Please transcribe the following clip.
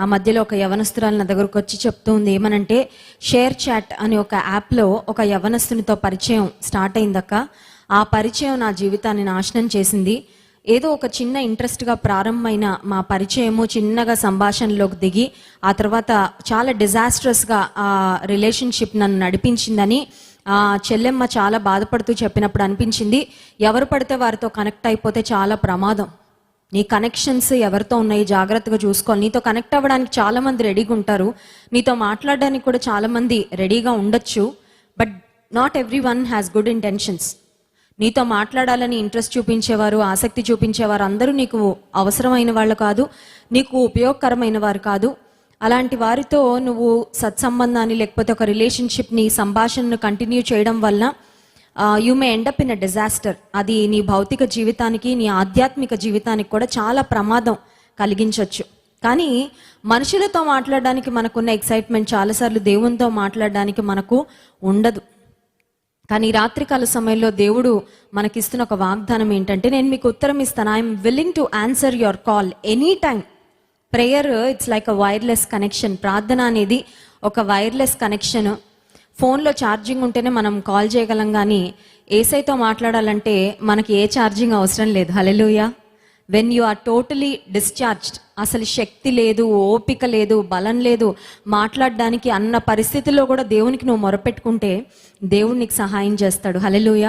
ఆ మధ్యలో ఒక యవనస్తురాలు నా దగ్గరకు వచ్చి చెప్తుంది ఏమనంటే షేర్ చాట్ అనే ఒక యాప్లో ఒక యవనస్తునితో పరిచయం స్టార్ట్ అయిందక్క. ఆ పరిచయం నా జీవితాన్ని నాశనం చేసింది. ఏదో ఒక చిన్న ఇంట్రెస్ట్గా ప్రారంభమైన మా పరిచయము చిన్నగా సంభాషణలోకి దిగి ఆ తర్వాత చాలా డిజాస్ట్రస్గా ఆ రిలేషన్షిప్ నన్ను నడిపించిందని ఆ చెల్లెమ్మ చాలా బాధపడుతూ చెప్పినప్పుడు అనిపించింది. ఎవరు పడితే వారితో కనెక్ట్ అయిపోతే చాలా ప్రమాదం. నీ కనెక్షన్స్ ఎవరితో ఉన్నాయి జాగ్రత్తగా చూసుకోవాలి నీతో కనెక్ట్ అవ్వడానికి చాలా మంది రెడీగా ఉంటారు. నీతో మాట్లాడడానికి కూడా చాలా మంది రెడీగా ఉండొచ్చు. But not everyone has good intentions నీతో మాట్లాడాలని ఇంట్రెస్ట్ చూపించేవారు ఆసక్తి చూపించేవారు అందరూ నీకు అవసరమైన వాళ్ళు కాదు. నీకు ఉపయోగకరమైన వారు కాదు. అలాంటి వారితో నువ్వు సత్సంబంధాన్ని లేకపోతే ఒక రిలేషన్షిప్ని సంభాషణను కంటిన్యూ చేయడం వల్ల you may end up in a disaster అది నీ భౌతిక జీవితానికి నీ ఆధ్యాత్మిక జీవితానికి కూడా చాలా ప్రమాదం కలిగించవచ్చు కానీ మనుషులతో మాట్లాడడానికి మనకున్న ఎక్సైట్మెంట్ చాలాసార్లు దేవునితో మాట్లాడడానికి మనకు ఉండదు. కానీ రాత్రికాల సమయంలో దేవుడు మనకిస్తున్న ఒక వాగ్దానం ఏంటంటే నేను మీకు ఉత్తరం ఇస్తాను. I'm willing to answer your call any time prayer it's like a wireless connection ప్రార్థన అనేది ఒక వైర్లెస్ కనెక్షన్ ఫోన్లో ఛార్జింగ్ ఉంటేనే మనం కాల్ చేయగలం కానీ ఏసైతో మాట్లాడాలంటే మనకి ఏ ఛార్జింగ్ అవసరం లేదు. Hallelujah when you are totally discharged అసలు శక్తి లేదు ఓపిక లేదు బలం లేదు మాట్లాడడానికి అన్న పరిస్థితిలో కూడా దేవునికి నువ్వు మొరపెట్టుకుంటే దేవుడు నీకు సహాయం చేస్తాడు. హలెలుయా